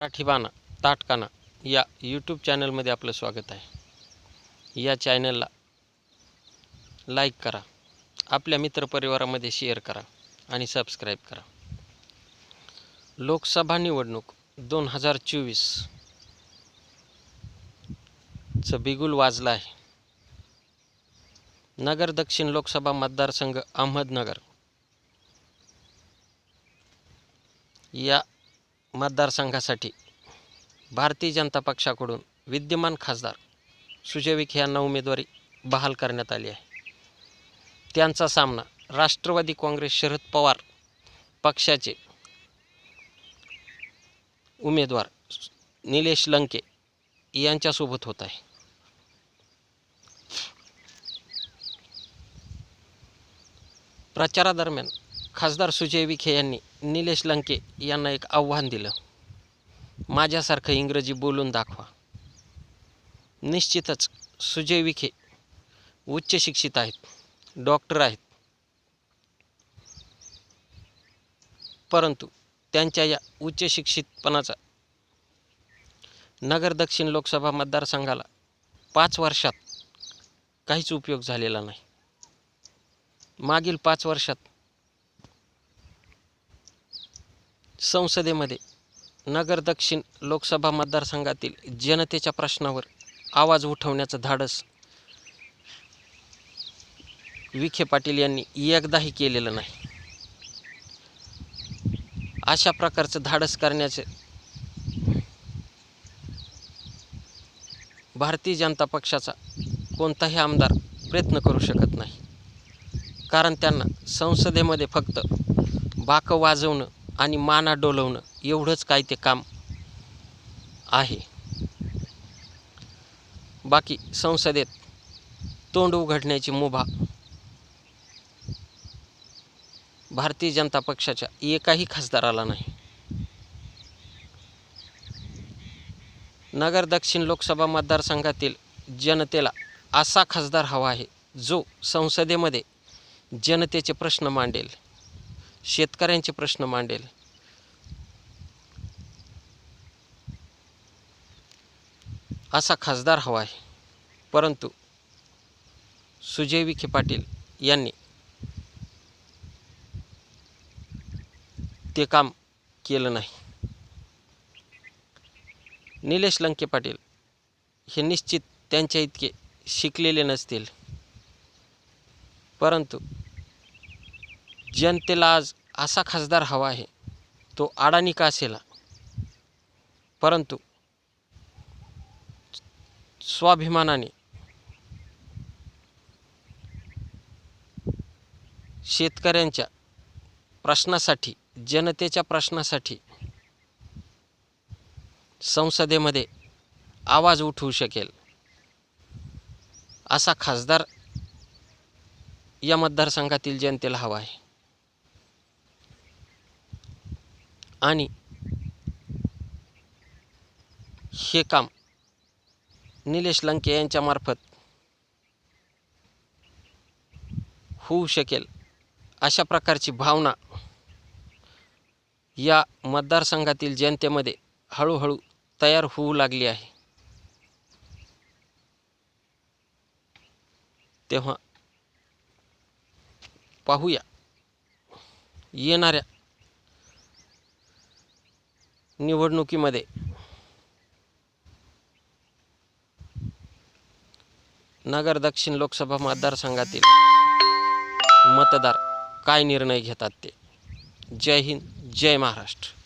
मराठीबाणा ताटकाना या यूट्यूब चॅनलमध्ये आपलं स्वागत आहे. या चॅनलला लाईक करा आपल्या मित्रपरिवारामध्ये शेअर करा आणि सबस्क्राईब करा. लोकसभा निवडणूक दोन हजार चोवीसचं बिगुल वाजलं आहे. नगर दक्षिण लोकसभा मतदारसंघ अहमदनगर या मतदारसंघासाठी भारतीय जनता पक्षाकडून विद्यमान खासदार सुजय विखे यांना उमेदवारी बहाल करण्यात आली आहे. त्यांचा सामना राष्ट्रवादी काँग्रेस शरद पवार पक्षाचे उमेदवार निलेश लंके यांच्यासोबत होत आहे. प्रचारादरम्यान खासदार सुजय विखे यांनी निलेश लंके यांना एक आव्हान दिलं. माझ्यासारखं इंग्रजी बोलून दाखवा. निश्चितच सुजय विखे उच्च शिक्षित आहेत डॉक्टर आहेत. परंतु त्यांच्या या उच्च शिक्षितपणाचा नगर दक्षिण लोकसभा मतदारसंघाला पाच वर्षात काहीच उपयोग झालेला नाही. मागील पाच वर्षात संसदेमध्ये नगर दक्षिण लोकसभा मतदारसंघातील जनतेच्या प्रश्नावर आवाज उठवण्याचं धाडस. विखे पाटील यांनी एकदाही केलेलं नाही. अशा प्रकारचं धाडस करण्याचे भारतीय जनता पक्षाचा कोणताही आमदार प्रयत्न करू शकत नाही. कारण त्यांना संसदेमध्ये फक्त बाकं वाजवणं आणि माना डोलवणं एवढंच काय ते काम आहे. बाकी संसदेत तोंड उघडण्याची मुभा भारतीय जनता पक्षाच्या एकाही खासदाराला नाही. नगर दक्षिण लोकसभा मतदारसंघातील जनतेला असा खासदार हवा आहे जो संसदेमध्ये जनतेचे प्रश्न मांडेल शेतकऱ्यांचे प्रश्न मांडेल असा खासदार हवा आहे. परंतु सुजय विखे पाटील यांनी ते काम केलं नाही. निलेश लंके पाटील हे निश्चित त्यांच्या इतके शिकलेले नसतील. परंतु जनतेला आज असा खासदार हवा आहे तो अडाणी का असेला? परंतु स्वाभिमानाने. शेतकऱ्यांच्या प्रश्नासाठी जनतेच्या प्रश्नासाठी संसदेमध्ये आवाज उठवू शकेल असा खासदार या मतदारसंघातील जनतेला हवा आहे. आणि हे काम निलेश लंके यांच्यामार्फत होऊ शकेल अशा प्रकारची भावना या मतदारसंघातील जनतेमध्ये हळूहळू तयार होऊ लागली आहे. तेव्हा पाहूया. येणाऱ्या निवडणुकीमध्ये नगर दक्षिण लोकसभा मतदारसंघातील मतदार काय निर्णय घेतात ते? जय हिंद जय महाराष्ट्र.